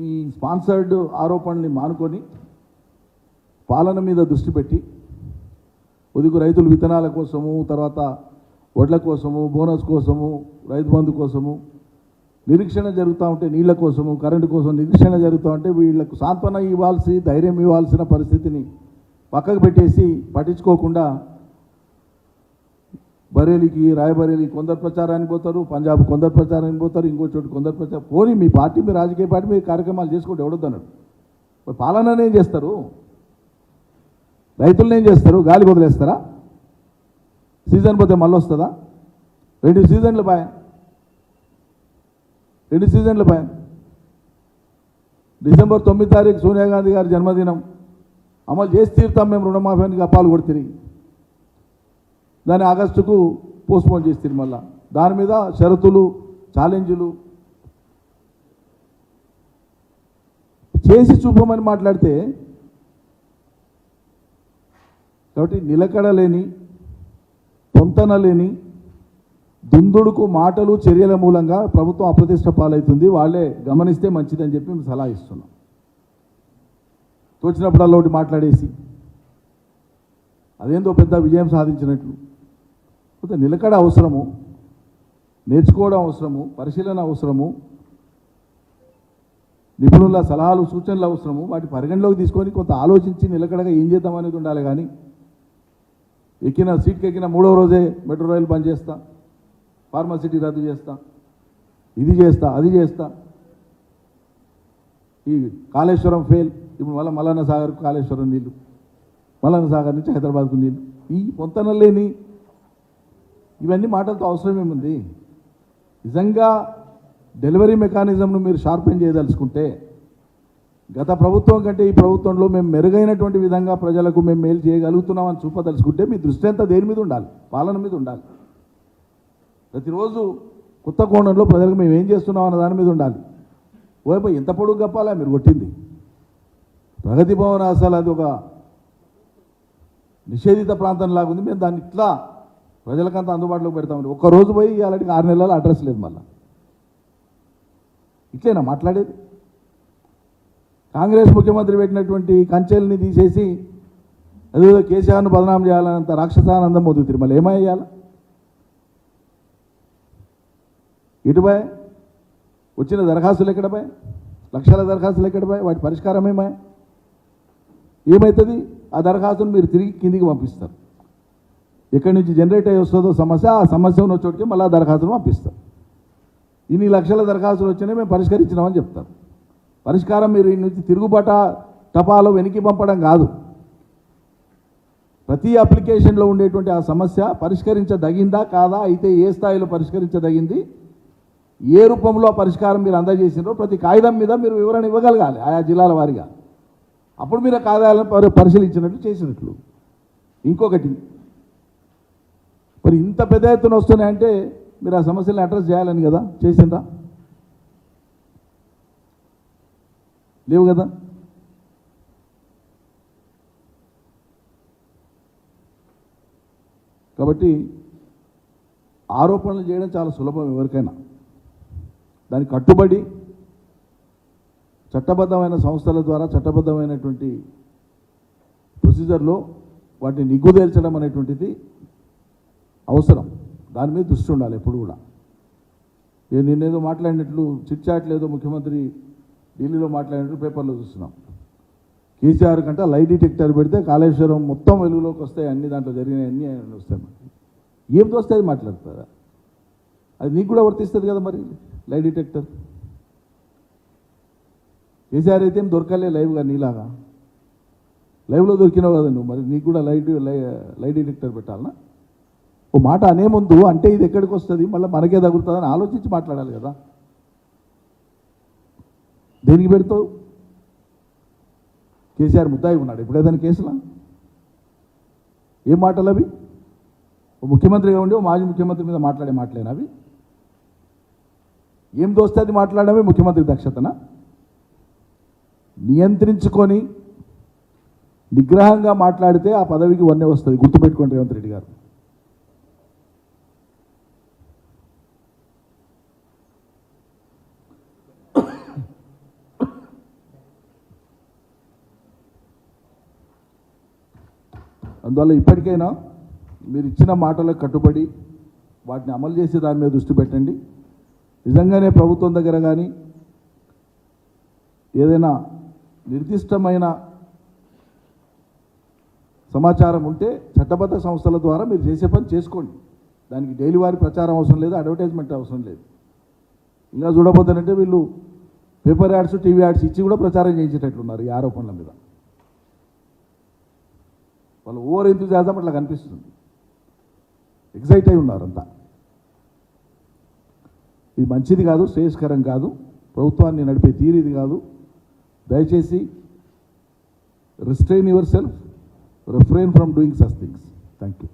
ఈ స్పాన్సర్డ్ ఆరోపణల్ని మానుకొని పాలన మీద దృష్టి పెట్టి ఉదుగు రైతులు విత్తనాల కోసము తర్వాత వడ్ల కోసము బోనస్ కోసము రైతు బంధు కోసము నిరీక్షణ జరుగుతూ ఉంటే నీళ్ళ కోసము కరెంటు కోసం నిరీక్షణ జరుగుతూ ఉంటే వీళ్ళకు సాంత్వన ఇవ్వాల్సి ధైర్యం ఇవ్వాల్సిన పరిస్థితిని పక్కకు పెట్టేసి పట్టించుకోకుండా బరేలీకి రాయబరేలి కొందరు ప్రచారానికి పోతారు పంజాబ్ కొందరు ప్రచారానికి పోతారు ఇంకో చోటు కొందరు ప్రచారం. పోనీ మీ పార్టీ మీ రాజకీయ పార్టీ మీ కార్యక్రమాలు చేసుకుంటే ఎవడొద్దన్నాడు పాలననే ఏం చేస్తారు? రైతులను ఏం చేస్తారు? గాలి వదిలేస్తారా? సీజన్ పోతే మళ్ళీ వస్తుందా? రెండు సీజన్లు పాయ రెండు సీజన్లు పాయ డిసెంబర్ తొమ్మిది తారీఖు సోనియా గాంధీ గారి జన్మదినం. అమలు చేసి తీరుతాం మేము రుణమాఫీ పాలు కొడుతుంది దాన్ని ఆగస్టుకు పోస్ట్పోన్ చేస్తారు మళ్ళా. దాని మీద షరతులు ఛాలెంజులు చేసి చూపమని మాట్లాడితే కాబట్టి నిలకడ లేని పొంతన లేని దుందుడుకు మాటలు చర్యల మూలంగా ప్రభుత్వం అప్రతిష్ట పాలవుతుంది. వాళ్ళే గమనిస్తే మంచిదని చెప్పి మేము సలహా ఇస్తున్నాం. తోచినప్పుడల్లా ఒకటి మాట్లాడేసి అదేందో పెద్ద విజయం సాధించినట్లు. కొంత నిలకడ అవసరము నేర్చుకోవడం అవసరము పరిశీలన అవసరము నిపుణుల సలహాలు సూచనలు అవసరము వాటి పరిగణలోకి తీసుకొని కొంత ఆలోచించి నిలకడగా ఏం చేద్దాం అనేది ఉండాలి కానీ ఎక్కిన సీట్కి ఎక్కిన మూడో రోజే మెట్రో రైలు బంద్ చేస్తా ఫార్మసిటీ రద్దు చేస్తా ఇది చేస్తా అది చేస్తా. ఈ కాళేశ్వరం ఫెయిల్ ఇప్పుడు మళ్ళీ మల్లన్న సాగర్ కాళేశ్వరం నీళ్ళు మల్లన్న సాగర్ నుంచి హైదరాబాద్కు నీళ్ళు ఈ పొంతన లేని ఇవన్నీ మాటలతో అవసరం ఏముంది? నిజంగా డెలివరీ మెకానిజంను మీరు షార్పెన్ చేయదలుచుకుంటే గత ప్రభుత్వం కంటే ఈ ప్రభుత్వంలో మేము మెరుగైనటువంటి విధంగా ప్రజలకు మేము మేలు చేయగలుగుతున్నామని చూపదలుచుకుంటే మీ దృష్టి అంతా దేని మీద ఉండాలి? పాలన మీద ఉండాలి. ప్రతిరోజు కొత్త కోణంలో ప్రజలకు మేము ఏం చేస్తున్నాం అన్న దాని మీద ఉండాలి. ఓయప ఎంత పొడుగు గప్పాలా మీరు కొట్టింది. ప్రగతి భవన్ అసలు అది ఒక నిషేధిత ప్రాంతం లాగుంది ఉంది మేము దాన్ని ఇట్లా ప్రజలకంతా అందుబాటులోకి పెడతామని ఒక్క రోజు పోయి అలాంటి ఆరు నెలలు అడ్రస్ లేదు మళ్ళీ. ఇట్లేనా మాట్లాడేది? కాంగ్రెస్ ముఖ్యమంత్రి పెట్టినటువంటి కంచెల్ని తీసేసి అదేదో కేసీఆర్ను బదనాం చేయాలన్నంత రాక్షసానందం వద్దు మళ్ళీ ఏమయ్యాల ఇటుపై వచ్చిన దరఖాస్తులు ఎక్కడపై లక్షల దరఖాస్తులు ఎక్కడపై వాటి పరిష్కారం ఏమై? ఏమవుతుంది ఆ దరఖాస్తును మీరు తిరిగి కిందికి పంపిస్తారు. ఎక్కడి నుంచి జనరేట్ అయ్యి వస్తుందో సమస్య ఆ సమస్య ఉన్న చోటుకి మళ్ళీ ఆ దరఖాస్తును ఇన్ని లక్షల దరఖాస్తులు వచ్చినాయి మేము పరిష్కరించినామని చెప్తారు. పరిష్కారం మీరు ఈ నుంచి తిరుగుబాట టపాలు వెనక్కి పంపడం కాదు. ప్రతి అప్లికేషన్లో ఉండేటువంటి ఆ సమస్య పరిష్కరించదగిందా కాదా అయితే ఏ స్థాయిలో పరిష్కరించదగింది ఏ రూపంలో ఆ పరిష్కారం మీరు అందజేసినారో ప్రతి కాగితం మీద మీరు వివరణ ఇవ్వగలగాలి ఆయా జిల్లాల వారిగా. అప్పుడు మీరు కాగితాలను పరి- పరిశీలించినట్లు చేసినట్లు. ఇంకొకటి మరి ఇంత పెద్ద ఎత్తున వస్తున్నాయంటే మీరు ఆ సమస్యలను అడ్రస్ చేయాలని కదా? చేసిందా లేవు కదా? కాబట్టి ఆరోపణలు చేయడం చాలా సులభం ఎవరికైనా. దానికి కట్టుబడి చట్టబద్ధమైన సంస్థల ద్వారా చట్టబద్ధమైనటువంటి ప్రొసీజర్లో వాటిని నిగ్గుదేల్చడం అనేటువంటిది అవసరం. దాని మీద దృష్టి ఉండాలి ఎప్పుడు కూడా. ఇక నేనేదో మాట్లాడినట్లు చిట్చాట్లేదో ముఖ్యమంత్రి ఢిల్లీలో మాట్లాడినట్లు పేపర్లో చూస్తున్నాం. కేసీఆర్ కంటే లై డిటెక్టర్ పెడితే కాళేశ్వరం మొత్తం వెలుగులోకి వస్తాయి అన్ని దాంట్లో జరిగినాయన్నీ ఆయన వస్తాయి ఏం దోస్తే అది మాట్లాడుతుందా అది నీకు కూడా వర్తిస్తుంది కదా మరి లై డిటెక్టర్? కేసీఆర్ అయితే ఏం దొరకలే లైవ్గా నీలాగా. లైవ్లో దొరికినావు కదా నువ్వు మరి నీకు కూడా లైట్ లై లై డిటెక్టర్ పెట్టాలనా? ఓ మాట అనే ముందు అంటే ఇది ఎక్కడికి వస్తుంది? మళ్ళీ మనకే తగులుతుందని ఆలోచించి మాట్లాడాలి కదా. దేనికి పెడతావు? కేసీఆర్ ముద్దాయి ఉన్నాడు. ఇప్పుడు ఏదైనా కేసులా? ఏం మాటలు అవి? ఓ ముఖ్యమంత్రిగా ఉండి ఓ మాజీ ముఖ్యమంత్రి మీద మాట్లాడే మాటలేనా అవి? ఏం దోస్తే అది మాట్లాడమే ముఖ్యమంత్రి దక్షతనా? నియంత్రించుకొని నిగ్రహంగా మాట్లాడితే ఆ పదవికి వన్నే వస్తుంది. గుర్తుపెట్టుకోండి రేవంత్ రెడ్డి గారు. అందువల్ల ఇప్పటికైనా మీరు ఇచ్చిన మాటలకు కట్టుబడి వాటిని అమలు చేసే దాని మీద దృష్టి పెట్టండి. నిజంగానే ప్రభుత్వం దగ్గర కానీ ఏదైనా నిర్దిష్టమైన సమాచారం ఉంటే చట్టబద్ధ సంస్థల ద్వారా మీరు చేసే పని చేసుకోండి. దానికి డైలీ వారి ప్రచారం అవసరం లేదు అడ్వర్టైజ్మెంట్ అవసరం లేదు. ఇంకా చూడబోతానంటే వీళ్ళు పేపర్ యాడ్స్ టీవీ యాడ్స్ ఇచ్చి కూడా ప్రచారం చేయించేటట్లున్నారు ఈ ఆరోపణల మీద. వాళ్ళు ఓవర్ ఎంతజాజం అట్లా కనిపిస్తుంది. ఎగ్జైట్ అయి ఉన్నారు అంతా ఇది మంచిది కాదు శ్రేయస్కరం కాదు ప్రభుత్వాన్ని నడిపే తీరు ఇది కాదు. దయచేసి restrain yourself refrain from doing such things thank you